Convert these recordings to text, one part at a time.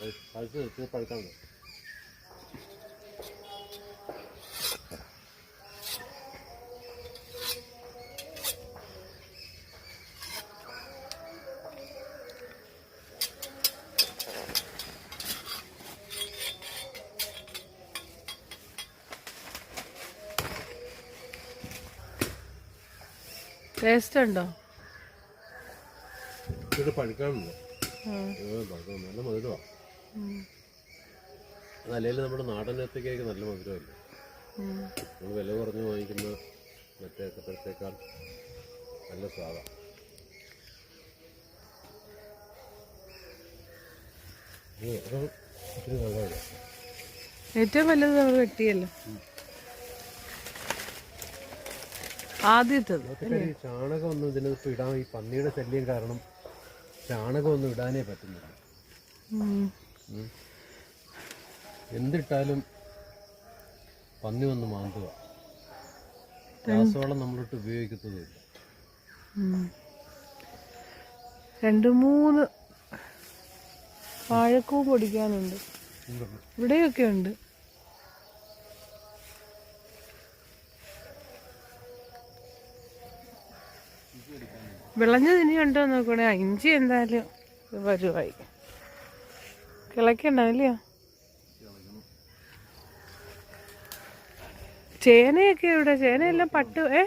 പഴുത്ത് ടേസ്റ്റ് ഉണ്ടോ ഇത് പഴുക്കാനുണ്ട്. ഉം. പഴുക്കാൻ നല്ല മധുരമാണ് ഉം. അല്ലെങ്കിൽ നമ്മുടെ നാടൻ ഏത്തക്കയ്ക്ക് നല്ല മധുരമല്ലേ. നമ്മൾ വില കുറഞ്ഞ് വാങ്ങിക്കുന്ന മറ്റേ ഏത്തപ്പഴത്തേക്കാൾ നല്ല സ്വാദാണ് ഏറ്റവും വലുത് നമ്മൾ വെട്ടിയല്ലോ ആദ്യത്തത് ഈ ചാണകം ഒന്നും ഇതിനകത്ത് ഇടാൻ ഈ പന്നിയുടെ ശല്യം കാരണം ചാണകം ഒന്നും ഇടാനേ പറ്റുന്നില്ല. എന്തിട്ടാലും പന്നി വന്ന് മാന്തുക. രാസവളം നമ്മളിട്ട് ഉപയോഗിക്കത്തതുമില്ല. ഉം. രണ്ട് മൂന്ന് വാഴക്കൂ പൊടിക്കാനുണ്ട്. ഇവിടെയൊക്കെ ഉണ്ട്. വിളഞ്ഞത് ഇനി ഉണ്ടോ നോക്കണേ. ഇഞ്ചി എന്തായാലും വരുവായി. കിളക്കണ്ടാവില്ലയോ ചേനയൊക്കെ ഇവിടെ ചേനയെല്ലാം പട്ട് ഏ?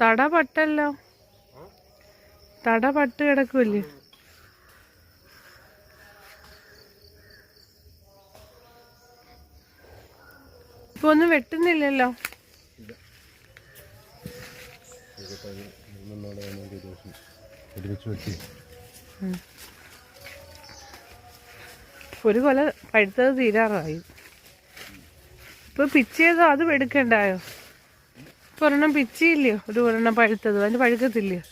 തട പട്ടല്ലോ? തട പട്ട് കിടക്കുമല്ലേ ഇപ്പൊ ഒന്നും വെട്ടുന്നില്ലല്ലോ? മൂന്നെണ്ണോടെ ഒരു ദിവസം ഒരുമിച്ച് വെട്ടി ഒരു കൊല പഴുത്തത് തീരാറായി. ഇപ്പൊ പിച്ചേതോ അത് എടുക്കണ്ടായോ? ഒരെണ്ണം പിച്ചിയില്ലയോ? ഒരു ഒരെണ്ണം പഴുത്തത്. അതിന് പഴുക്കത്തില്ലയോ?